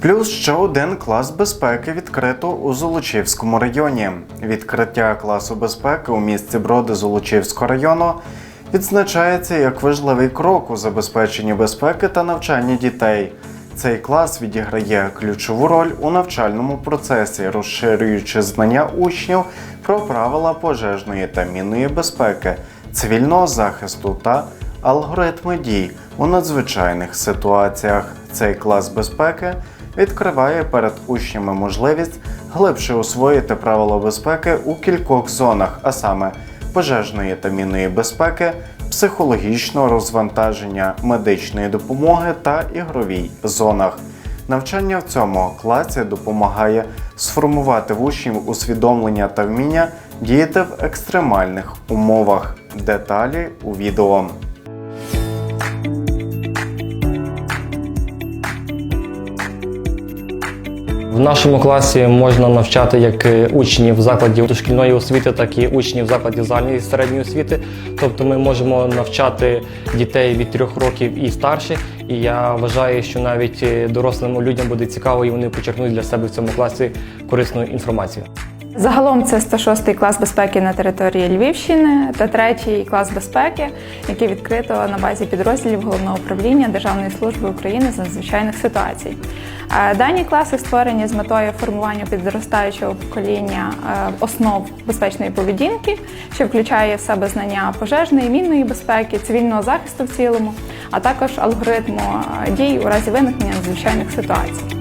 Плюс ще один клас безпеки відкрито у Золочівському районі. Відкриття класу безпеки у місті Броди Золочівського району відзначається як важливий крок у забезпеченні безпеки та навчанні дітей. Цей клас відіграє ключову роль у навчальному процесі, розширюючи знання учнів про правила пожежної та мінної безпеки, цивільного захисту та алгоритми дій у надзвичайних ситуаціях. Цей клас безпеки відкриває перед учнями можливість глибше освоїти правила безпеки у кількох зонах, а саме пожежної та мінної безпеки, психологічного розвантаження, медичної допомоги та ігровій зонах. Навчання в цьому класі допомагає сформувати в учнів усвідомлення та вміння діяти в екстремальних умовах. Деталі у відео. В нашому класі можна навчати як е, учнів закладів дошкільної освіти, так і учнів закладів загальної середньої освіти. Тобто ми можемо навчати дітей від трьох років і старше. І я вважаю, що навіть е, дорослим людям буде цікаво, і вони почерпнуть для себе в цьому класі корисну інформацію. Загалом це 106-й клас безпеки на території Львівщини та третій клас безпеки, який відкрито на базі підрозділів головного управління Державної служби України з надзвичайних ситуацій. Е, Дані класи створені з метою формування підростаючого покоління е, основ безпечної поведінки, що включає в себе знання пожежної, мінної безпеки, цивільного захисту в цілому, а також алгоритму е, дій у разі виникнення надзвичайних ситуацій.